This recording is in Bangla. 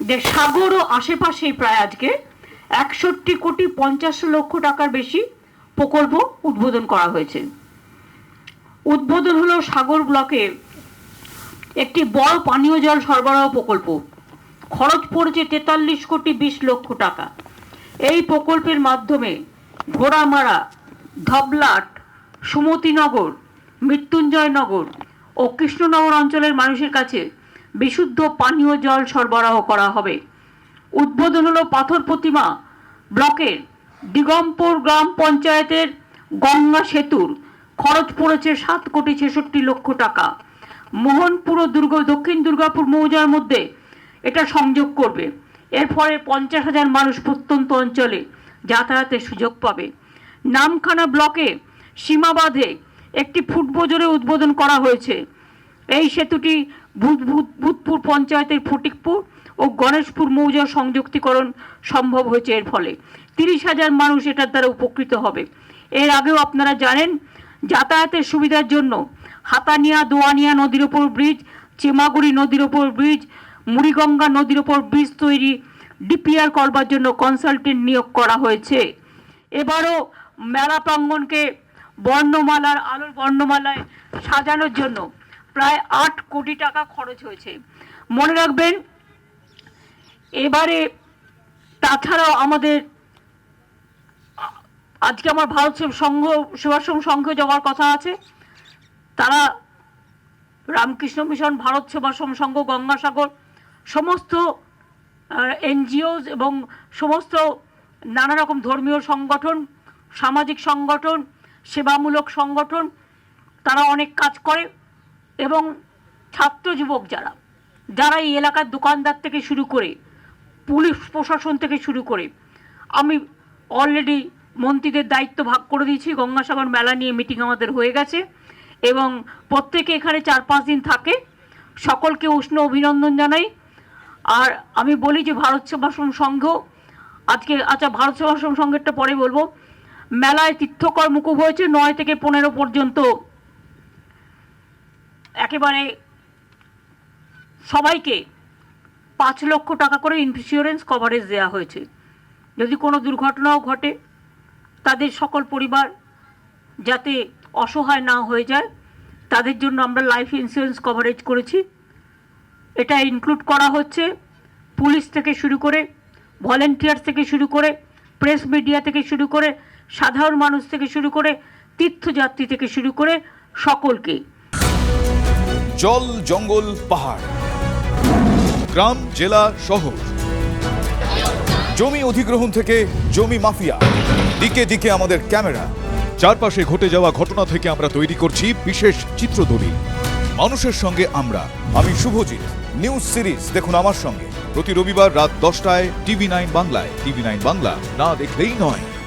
যে সাগর ও আশেপাশেই প্রায় আজকে একষট্টি কোটি পঞ্চাশ লক্ষ টাকার বেশি প্রকল্প উদ্বোধন করা হয়েছে। উদ্বোধন হলো সাগর ব্লকে একটি বড় পানীয় জল সরবরাহ প্রকল্প। খরচ পড়েছে তেতাল্লিশ কোটি বিশ লক্ষ টাকা। এই প্রকল্পের মাধ্যমে ঘোড়ামারা, ধবলাট, সুমতিনগর মৃত্যুঞ্জয়নগর ও কৃষ্ণনগর অঞ্চলের মানুষের কাছে বিশুদ্ধ পানীয় জল সরবরাহ করা হবে। উদ্বোধন হলো পাথর প্রতিমা ব্লকের দিগম্বর গ্রাম পঞ্চায়েতের গঙ্গা সেতুর। খরচ পড়েছে সাত কোটি ছেষট্টি লক্ষ টাকা। মোহনপুর দুর্গ, দক্ষিণ দুর্গাপুর মৌজার মধ্যে এটা সংযোগ করবে। এর ফলে পঞ্চাশ হাজার মানুষ প্রত্যন্ত অঞ্চলে যাতায়াতের সুযোগ পাবে। নামখানা ব্লকে সীমাবাধে একটি ফুটবজরে উদ্বোধন করা হয়েছে। এই সেতুটি ভূত- ভূত- ভূতপুর পঞ্চায়েতের ফটিকপুর ও গণেশপুর মৌজা সংযুক্তিকরণ সম্ভব হয়েছে এর ফলে। তিরিশ হাজার মানুষ এটার দ্বারা উপকৃত হবে। এর আগেও আপনারা জানেন, যাতায়াতের সুবিধার জন্য হাতানিয়া, দোয়ানিয়া নদীর ওপর ব্রিজ, চেমাগুড়ি নদীর ওপর ব্রিজ, মুড়িগঙ্গা নদীর ওপর ব্রিজ তৈরি ডিপিআর করবার জন্য কনসালটেন্ট নিয়োগ করা হয়েছে। এবারও মেলা প্রাঙ্গনকে বর্ণমালার আলোর বর্ণমালায় সাজানোর জন্য প্রায় আট কোটি টাকা খরচ হয়েছে। মনে রাখবেন, এবারে তাছাড়াও আমাদের, আজকে আমার ভারত সংঘ সেবাশ্রম সংঘ যাওয়ার কথা আছে। তারা রামকৃষ্ণ মিশন, ভারত সেবাশ্রম সংঘ, গঙ্গাসাগর, সমস্ত এনজিওস এবং সমস্ত নানা রকম ধর্মীয় সংগঠন, সামাজিক সংগঠন, সেবামূলক সংগঠন, তারা অনেক কাজ করে। এবং ছাত্র যুবক যারা যারা এই এলাকার দোকানদার থেকে শুরু করে, পুলিশ প্রশাসন থেকে শুরু করে, আমি অলরেডি মন্ত্রীদের দায়িত্ব ভাগ করে দিয়েছি। গঙ্গাসাগর মেলা নিয়ে মিটিং আমাদের হয়ে গেছে এবং প্রত্যেকে এখানে চার পাঁচ দিন থাকে। সকলকে উষ্ণ অভিনন্দন জানাই। আর আমি বলি যে ভারত সেবাশ্রম সংঘ, আজকে আচ্ছা ভারত সেবাশ্রম সংঘেরটা পরে বলব। মেলায় তীর্থকর মুকুব হয়েছে, নয় থেকে পনেরো পর্যন্ত একেবারে সবাইকে পাঁচ লক্ষ টাকা করে ইন্স্যুরেন্স কভারেজ দেওয়া হয়েছে। যদি কোনো দুর্ঘটনাও ঘটে, তাদের সকল পরিবার যাতে অসহায় না হয়ে যায়, তাদের জন্য আমরা লাইফ ইন্স্যুরেন্স কভারেজ করেছি। এটা ইনক্লুড করা হচ্ছে পুলিশ থেকে শুরু করে ভলেন্টিয়ার থেকে শুরু করে প্রেস মিডিয়া থেকে শুরু করে, সাধারণ মানুষ থেকে শুরু করে, তীর্থযাত্রী থেকে শুরু করে সকলকে। জল জঙ্গল পাহাড়। গ্রাম, জেলা, শহর। জমি অধিগ্রহণ থেকে জমি মাফিয়া। দিকে দিকে আমাদের ক্যামেরা। চারপাশে ঘটে যাওয়া ঘটনা থেকে আমরা তৈরি করছি বিশেষ চিত্রদলিল মানুষের সঙ্গে আমরা। আমি শুভজিৎ। নিউজ সিরিজ দেখুন আমার সঙ্গে। প্রতি রবিবার রাত দশটায় টিভি নাইন বাংলায়। টিভি নাইন বাংলা না দেখলেই নয়।